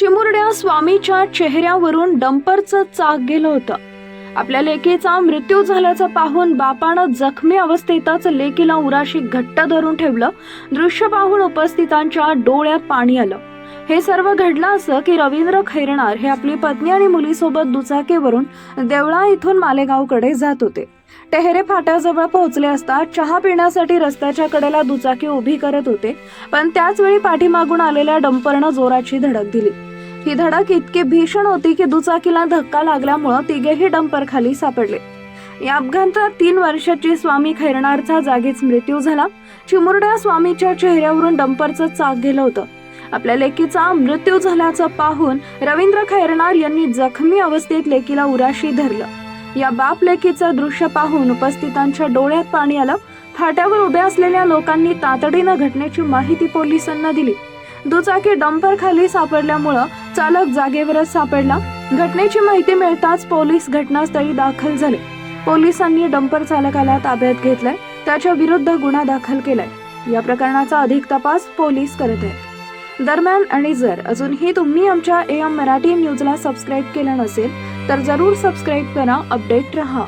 चिमुरड्या स्वामीच्या चेहऱ्यावरून डंपरचं चाक गेलं होतं. आपल्या लेकीचा मृत्यू झाल्याचं पाहून बापानं जखमी अवस्थेतच लेकीला उराशी घट्ट धरून ठेवलं. दृश्य पाहून उपस्थितांच्या डोळ्यात पाणी आलं. हे सर्व घडलं असं की रवींद्र खैरनार हे आपली पत्नी आणि मुलीसोबत दुचाकीवरून देवळा इथून मालेगावकडे जात होते. टेहरे फाट्याजवळ पोहोचले असता चहा पिण्यासाठी रस्त्याच्या कडेला दुचाकी उभी करत होते पण त्याच वेळी पाठीमागून आलेल्या डंपरनं जोराची धडक दिली. ही धडक इतकी भीषण होती की दुचाकीला धक्का लागल्यामुळं तिघेही डंपर खाली सापडले. या अपघातात तीन वर्षाची स्वामी खैरनारचा जागीच मृत्यू झाला. चिमुरड्या स्वामीच्या चेहऱ्यावरून डंपरचं चाक गेलं होतं. आपल्या लेकीचा मृत्यू झाल्याचं पाहून रवींद्र खैरनार यांनी जखमी अवस्थेत लेकीला उराशी धरलं. या बाप लेकीचं दृश्य पाहून उपस्थितांच्या डोळ्यात पाणी आलं. फाट्यावर उभ्या असलेल्या लोकांनी तातडीनं घटनेची माहिती पोलिसांना दिली. दुचाकी डंपर खाली सापडल्यामुळं चालक जागेवरच सापडला. घटनेची माहिती मिळताच पोलीस घटनास्थळी दाखल झाले. पोलिसांनी डंपर चालकाला ताब्यात घेतलाय. त्याच्या विरुद्ध गुन्हा दाखल केलाय. या प्रकरणाचा अधिक तपास पोलीस करत आहेत. दरम्यान आणि जर अजूनही तुम्ही आमच्या ए एम मराठी न्यूजला सबस्क्राईब केलं नसेल तर जरूर सबस्क्राईब करा अपडेट रहा.